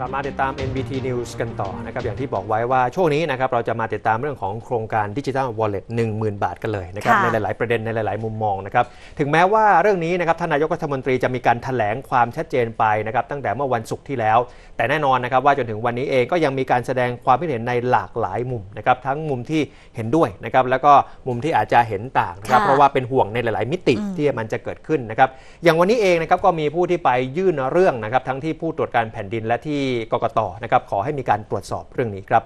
กลับมาติดตาม NBT News กันต่อนะครับอย่างที่บอกไว้ว่าช่วงนี้นะครับเราจะมาติดตามเรื่องของโครงการดิจิทัลวอลเล็ต10,000บาทกันเลยนะครับค่ะในหลาย ๆ ประเด็นในหลาย ๆ มุมมองนะครับถึงแม้ว่าเรื่องนี้นะครับท่านนายกรัฐมนตรีจะมีการแถลงความชัดเจนไปนะครับตั้งแต่เมื่อวันศุกร์ที่แล้ว แต่แน่นอนนะครับว่าจนถึงวันนี้เองก็ยังมีการแสดงความคิดเห็นในหลากหลายมุมนะครับทั้งมุมที่เห็นด้วยนะครับแล้วก็มุมที่อาจจะเห็นต่างนะครับค่ะเพราะว่าเป็นห่วงในหลาย ๆ มิติอืมที่มันจะเกิดขึ้นนะครับอย่างวันนี้เองนะครับก็มีผู้ที่ไปยื่นเรื่องนะครับทั้งที่ผู้ตรวจการแผ่นดินและที่กกตนะครับขอให้มีการตรวจสอบเรื่องนี้ครับ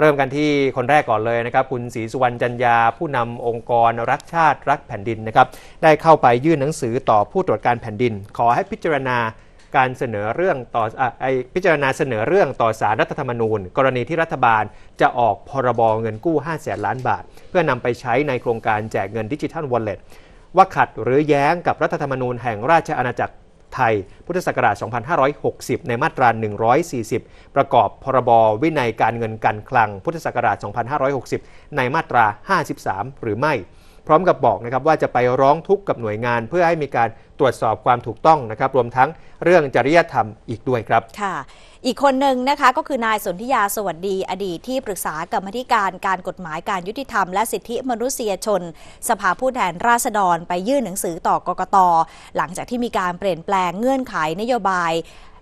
เริ่มกันที่คนแรกก่อนเลยนะครับ คุณศรีสุวรรณจันยา ผู้นำองค์กรรักชาติรักแผ่นดินนะครับได้เข้าไปยื่นหนังสือต่อผู้ตรวจการแผ่นดิน ขอให้พิจารณาการเสนอเรื่องต่ออไอพิจารณาเสนอเรื่องต่อสารรัฐธรรมนูญ กรณีที่รัฐบาลจะออกพรบเงินกู้5แสนล้านบาท เพื่อนำไปใช้ในโครงการแจกเงินดิจิทัลวอลเล็ตว่าขัดหรือแย้งกับรัฐธรรมนูญแห่งราชอาณาจักร ไทย พุทธศักราช 2560 ในมาตรา 140 ประกอบพรบวินัยการเงินการคลัง พุทธศักราช 2560 ในมาตรา 53 หรือไม่ พร้อมกับบอกนะครับว่าจะไปร้องทุกข์กับหน่วยงาน เพื่อให้มีการตรวจสอบความถูกต้องนะครับ รวมทั้งเรื่องจริยธรรมอีกด้วยครับค่ะ อีกคนหนึ่งนะคะก็คือนายสนธิยาสวัสดีอดีตที่ปรึกษากรรมธิการการกฎหมายการยุติธรรม และสิทธิมนุษยชน สภาผู้แทนราษฎรไปยื่นหนังสือต่อกกตหลังจากที่มีการเปลี่ยนแปลงเงื่อนไขนโยบาย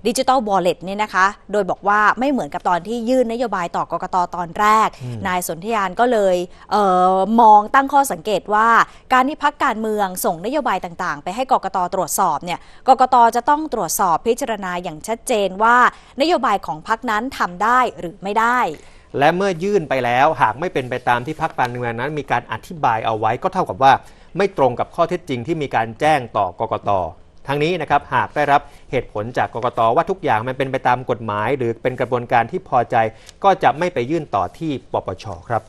ดิจิ t a ลวอลเล็ตเนี่ยนะคะ โดยบอกว่าไม่เหมือนกับตอนที่ยื่นนโยบายต่อกกตตอนแรก นายสนธิยานก็เลยเออมองตั้งข้อสังเกตว่า การที่พักการเมืองส่งนโยบายต่างๆ ไปให้กกตตรวจสอบเนี่ยกกตจะต้องตรวจสอบพิจารณาอย่างชัดเจนว่า นโยบายของพักนั้นทำได้หรือไม่ได้และเมื่อยื่นไปแล้วหากไม่เป็นไปตามที่พักการเมืองนั้นมีการอธิบายเอาไว้ก็เท่ากับว่า ไม่ตรงกับข้อเท็จจริงที่มีการแจ้งต่อกกต ทั้งนี้นะครับหากได้รับเหตุผลจากกกตว่าทุกอย่างมันเป็นไปตามกฎหมาย หรือเป็นกระบวนการที่พอใจ ก็จะไม่ไปยื่นต่อที่ปปชครับ